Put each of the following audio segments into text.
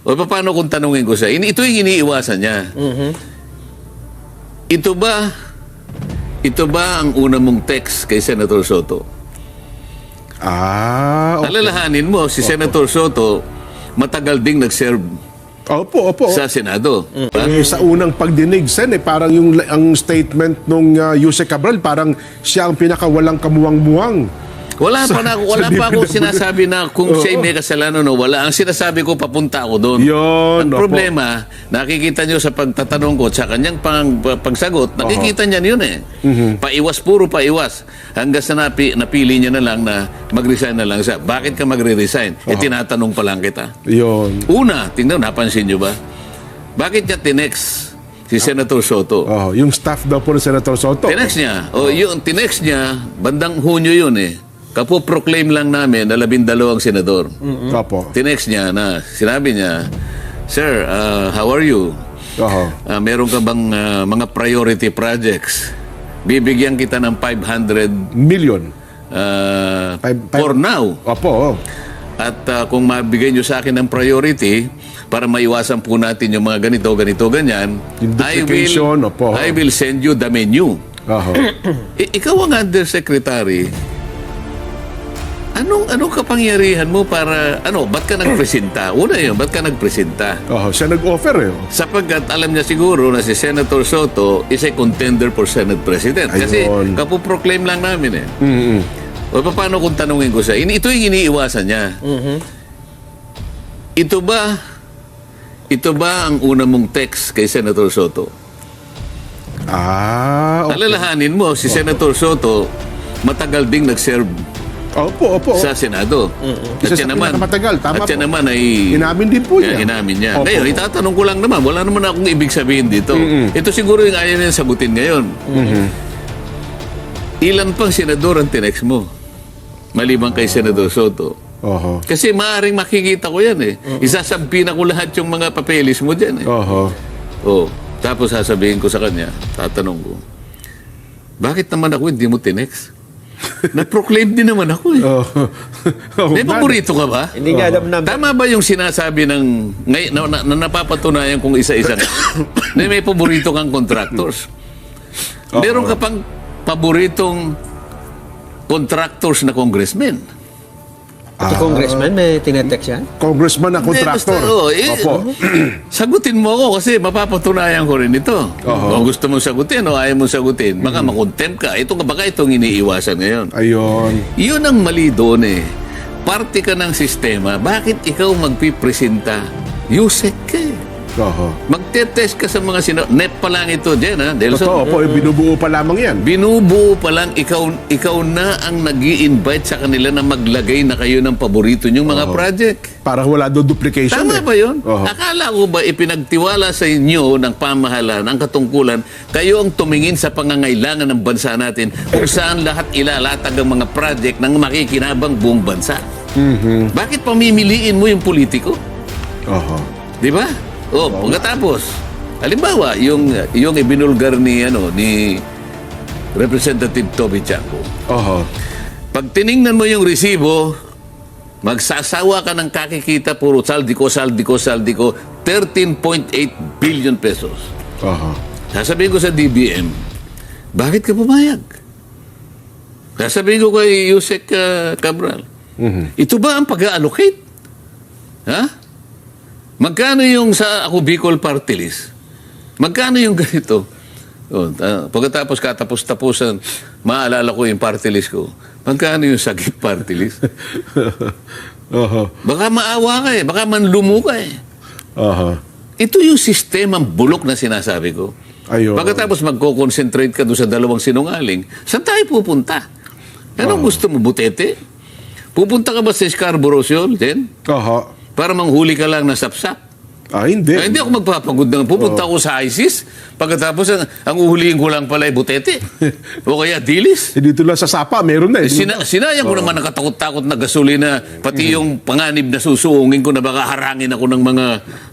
O paano kung tanungin ko siya? Ini- Ito yung iniiwasan niya. Ito ba, ito ba ang una mong text kay Senator Soto? Ah, okay. Alalahanin mo, si Senator Soto, matagal ding nag-serve Opo, opo. sa Senado. Ha? Eh, sa unang pagdinig, Sen, eh, parang yung ang statement nung uh, Yuse Cabral, parang siya ang pinakawalang kamuwang-muwang. Wala pa na, wala Sa pa ako sinasabi na kung Oo. siya may kasalanan o wala. Ang sinasabi ko, papunta ako doon. Yun, Ang opo. problema, nakikita nyo sa pagtatanong ko at sa kanyang pang, pagsagot, nakikita niya yun eh. Mhm. Paiwas, puro paiwas. Hanggang sa napi, napili niya na lang na mag-resign na lang siya. Bakit ka magre-resign? Eh, tinatanong pa lang kita. Yun. Una, tingnan, napansin nyo ba? Bakit niya tinex si Senator Soto? Oh, yung staff daw po ni Senator Soto. Tinex niya. O yung tinex niya, bandang Hunyo yun eh. Kapo-proclaim lang namin na labindalawang senador. Opo. Tinex niya na sinabi niya, Sir, uh, how are you? Oho. Uh, meron ka bang uh, mga priority projects? Bibigyan kita ng 500 Million. uh, Five- five- for now. Opo. oh. At uh, kung mabigay nyo sa akin ng priority, para maiwasan po natin yung mga ganito, ganito, ganyan, I will, opo. I will send you the menu. Oho. I- ikaw ang undersecretary. Anong anong kapangyarihan mo para ano, ba't ka nagpresenta? Una 'yun, ba't ka nagpresenta? Oho. Siya nag-offer eh. Sapagkat alam niya siguro na si Senator Soto is a contender for Senate President. Kasi Ayun. kapoproclaim lang namin eh. Mm-mm. O paano kung tanungin ko siya? Ini- Ito yung iniiwasan niya. Ito ba, ito ba ang una mong text kay Senator Soto? Ah, okay. Alalahanin mo, si Senator Soto, matagal ding nag-serve Opo, opo. sa Senado. Isa sa pinakamatagal, tama at po. naman ay... Inamin din po Yeah, niya. inamin niya. Opo. Ngayon, itatanong ko lang naman, wala naman akong ibig sabihin dito. Ito siguro yung ayaw niya sagutin ngayon. Mm-hmm. Ilan pang senador ang tinex mo? Maliban kay Senador Soto. Oho. Kasi maaaring makikita ko yan eh. Isasampin ako lahat yung mga papeles mo dyan eh. Oho. Oh, tapos sasabihin ko sa kanya, tatanong ko, bakit naman ako hindi mo tinex? Na-proclaim din naman ako eh. Oh. May paborito ka ba? Hindi nga alam namin. Tama ba yung sinasabi ng ngay, na, na, na napapatunayan kung isa-isa na, na may paborito kang contractors? Meron ka pang paboritong contractors na congressmen. Ito congressman, may tinetext yan? Congressman na contractor. Eh, basta, oh, eh, Opo. Sagutin mo ako kasi mapapatunayan ko rin ito. Kung gusto mong sagutin o ayaw mong sagutin, baka makontempt ka. Ito, baka itong iniiwasan ngayon. Ayun. Yun ang mali doon eh. Parte ka ng sistema. Bakit ikaw magpipresenta? Yusek ka eh. Oho. Magte-test ka sa mga sino... Net pa lang ito, Jen, ha? Delson? Totoo po, eh, binubuo pa lamang yan. Binubuo pa lang, ikaw, ikaw na ang nag invite sa kanila na maglagay na kayo ng paborito nyong mga project. Para wala doon duplication Tama eh. ba yun? Oho. Akala ko ba ipinagtiwala sa inyo ng pamahalaan, ang katungkulan, kayo ang tumingin sa pangangailangan ng bansa natin kung saan lahat ilalatag ang mga project ng makikinabang buong bansa. Mhm. Bakit pamimiliin mo yung politiko? Oho. Di ba? O, pagkatapos, halimbawa, yung, yung ibinulgar ni, ano, ni Representative Toby Chaco. Oho. Pag tiningnan mo yung resibo, magsasawa ka ng kakikita, puro saldi ko, saldi ko, saldi ko, 13.8 billion pesos. Oho. Sasabihin ko sa DBM, bakit ka pumayag? Sasabihin ko kay Yusek uh, Cabral, ito ba ang pag-allocate? Ha? Magkano yung sa ako Bicol Party List? Magkano yung ganito? Oh, ah, pagkatapos katapos-tapusan, maalala ko yung party list ko. Magkano yung sagip party list? Oho. Baka maawa ka eh. Baka manlumo ka eh. Oho. Ito yung sistemang bulok na sinasabi ko. Ayun. Pagkatapos magko-concentrate ka doon sa dalawang sinungaling, saan tayo pupunta? Anong gusto mo, butete? Pupunta ka ba sa Scarborough Shoal, Jen? Oho. Para manghuli ka lang ng sapsap? Ah, hindi. Eh, hindi ako magpapagod ng pupunta ako sa ISIS. Pagkatapos, ang, ang uhulihin ko lang pala ay butete. o kaya dilis. Eh, dito lang sa Sapa, meron na eh. Sina, sinayang ko naman ang katakot-takot na gasolina, pati yung panganib na susuungin ko na baka harangin ako ng mga,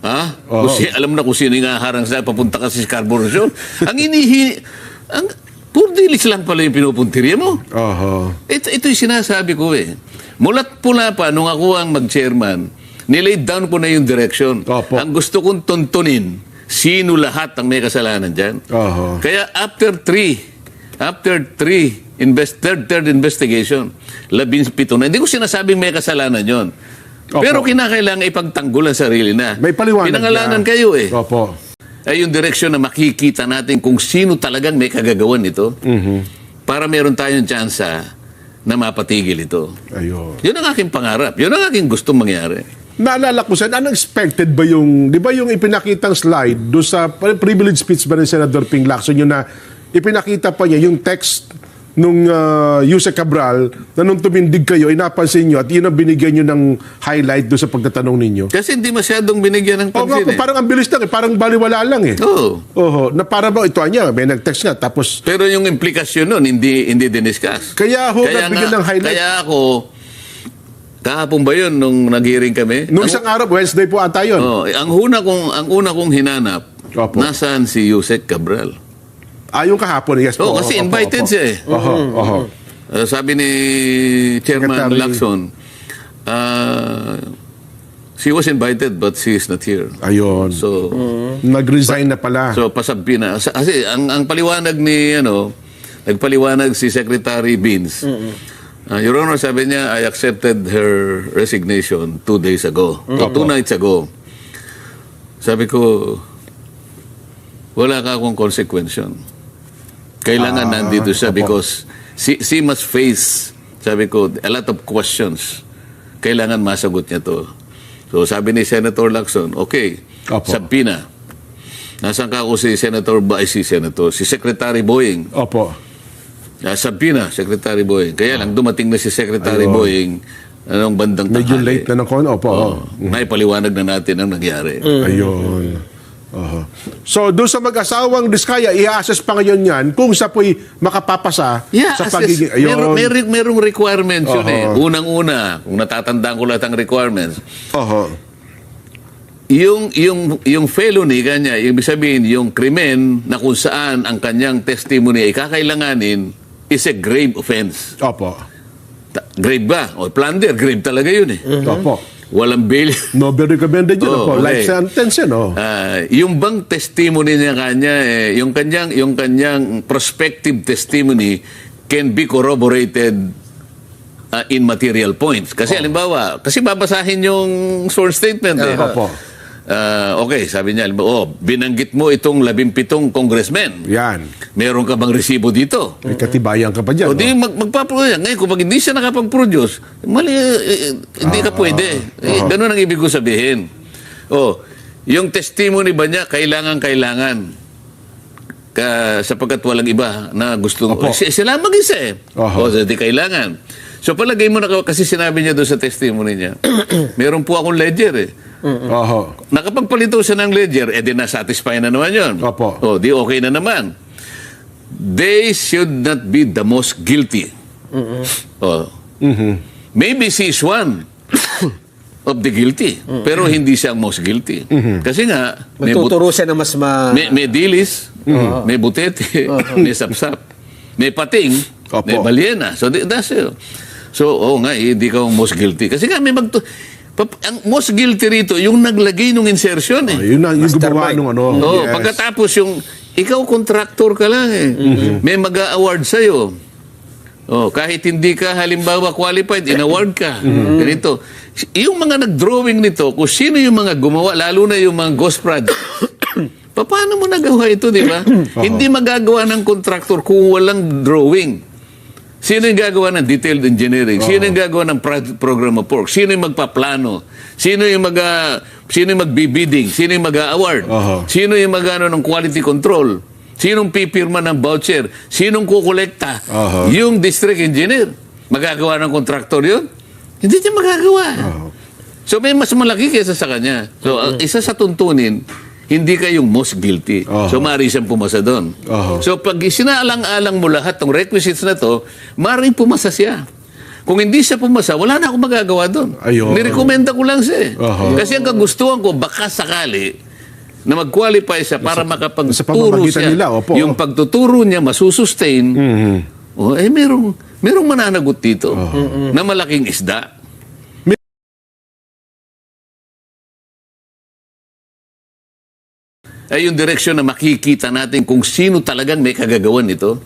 ha? Kung si, alam na kung sino yung harang sa papunta ka sa Shoal. ang inihi, ang, puro dilis lang pala yung pinupuntirya mo. Oho. Ito, ito yung sinasabi ko eh. Mulat pula pa nung ako ang mag-chairman, Nilay down ko na yung direction. Opo. Ang gusto kong tuntunin, sino lahat ang may kasalanan dyan. Oho. Kaya after three, after three, invest, third, third investigation, labing pito na. Hindi ko sinasabing may kasalanan yon. Opo. Pero kinakailangan ipagtanggol ang sarili na. May paliwanag Pinangalanan na. kayo eh. Opo. Ay yung direksyon na makikita natin kung sino talagang may kagagawan nito para meron tayong tsansa na mapatigil ito. Ayun. Yun ang aking pangarap. Yun ang aking gustong mangyari. Naalala ko saan, unexpected ba yung, di ba yung ipinakitang slide do sa privilege speech ba ni Senator Ping Lacson yun na ipinakita pa niya yung text nung uh, Yuse Cabral na nung tumindig kayo, inapansin nyo at yun ang binigyan nyo ng highlight do sa pagtatanong ninyo. Kasi hindi masyadong binigyan ng Oo pansin po, eh. parang ang bilis lang eh, parang baliwala lang eh. Oo. Oho, na para ba ito niya, may nag-text nga tapos Pero yung implikasyon nun, hindi, hindi diniscuss. kaya ho, nabigyan ng highlight. Kaya ako, kahapon ba yun nung nag-hearing kami? nung Ang- isang araw, Wednesday po ata yun. Oh, ang una kong ang una kong hinanap, Opo. nasaan si Yusek Cabral? Ah, yung kahapon, yes po. Oh, kasi Opo, invited opo. siya eh. Oho, oho. Uh, sabi ni Chairman Secretary. Lacson, uh, she was invited but she is not here. Ayun. So, Nag-resign na pala. so pasabi na. Sa- Kasi ang, ang paliwanag ni, ano, nagpaliwanag si Secretary Beans. Uh, Your Honor, sabi niya, I accepted her resignation two days ago. O, two nights ago. Sabi ko, wala ka akong consequence. Kailangan Ah, nandito siya opo. because she, she must face, sabi ko, a lot of questions. Kailangan masagot niya to. So sabi ni Senator Lacson, okay, Opo. sabina. Nasaan ka ako si Senator ba? Ay, si Senator, si Secretary Boying. Opo. Uh, sabina, Secretary Boying. Kaya lang dumating na si Secretary Ayun. Boying anong bandang Medyo tanghali. late na ng kono. Opo. Oh, Naipaliwanag na natin ang nangyari. Ayun. Oho. So, doon sa mag-asawang Diskaya, i-assess pa ngayon yan kung sa po'y makapapasa Yeah, sa assess. pagiging... Ayun. Meron, merong, merong requirements yun eh. Unang-una, kung natatandaan ko lahat ang requirements, Oho. yung, yung, yung felony kanya, ibig sabihin, yung krimen na kung saan ang kanyang testimony ay kakailanganin is a grave offense. Opo. Ta- grave ba? O plunder, grave talaga yun eh. Opo. Walang bail. Nobel recommended yun. Oh, opo. okay. Life sentence yun. Oh. Ah, yung bang testimony niya kanya, eh, yung kanyang, yung kanyang prospective testimony can be corroborated ah, in material points. Kasi halimbawa, kasi babasahin yung sworn statement eh. Opo. Ah, okay, sabi niya, oh, binanggit mo itong labimpitong congressmen. Yan. Meron ka bang resibo dito? May katibayan ka pa dyan. O di mag, magpaproduce. Ngayon, kung hindi siya nakapag-produce, mali, eh, eh, hindi ka pwede. Eh, ganun ang ibig ko sabihin. O, yung testimony ba niya, kailangan-kailangan ka, sapagkat walang iba na gusto Opo. Si- Sila mag-isa eh. Oho. O, so, di kailangan. So, palagay mo na, kasi sinabi niya doon sa testimony niya, meron po akong ledger eh. Oho. Nakapagpalito siya ng ledger, eh di na-satisfy na naman yun. Opo. O, di okay na naman. They should not be the most guilty. O, Mhm. Maybe she is one of the guilty, pero hindi siya ang most guilty. Mhm. Kasi nga, may, but- Magtuturo siya na mas ma... may, may dilis, may butete, may sapsap, may pating, Opo. may balyena. So, di- that's it. So, oo nga, eh, hindi ka ang most guilty. Kasi nga, may magtu... Ang most guilty rito, yung naglagay ng insertion eh. Ayun na, yung gumawa nung ano. Oo, yes. pagkatapos yung ikaw contractor ka lang eh. May mag-award sa iyo. Oh, kahit hindi ka halimbawa qualified, in-award ka. Ganito. Yung mga nag-drawing nito, kung sino yung mga gumawa, lalo na yung mga ghost project, pa- paano mo nagawa ito, di ba? hindi magagawa ng contractor kung walang drawing. Sino yung gagawa ng detailed engineering? Sino yung gagawa ng project program of work? Sino yung magpaplano? Sino yung mag ah, sino yung magbibidding? Sino yung mag-award? Oho. Sino yung magano ng quality control? Sinong pipirma ng voucher? Sinong kukolekta? Oho. Yung district engineer. Magagawa ng contractor yun? Hindi niya magagawa. So may mas malaki kaysa sa kanya. So ang isa sa tuntunin, hindi ka yung most guilty. Oho. So maaari siyang pumasa doon. Oho. So pag sinaalang-alang mo lahat ng requisites na to, maaaring pumasa siya. Kung hindi siya pumasa, wala na akong magagawa doon. Ayun. Nirekomenda ko lang siya. Oho. Kasi ang kagustuhan ko, baka sakali, na mag-qualify siya para sa makapagturo pamamagitan siya. nila, opo. Yung pagtuturo niya masusustain, oh, eh merong, merong mananagot dito na malaking isda. Ay yung direksyon na makikita natin kung sino talagang may kagagawan nito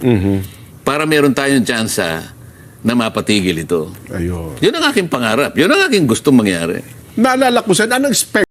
para meron tayong tsansa na mapatigil ito. Ayun. Yun ang aking pangarap. Yun ang aking gustong mangyari. Naalala ko, Sen, anong expect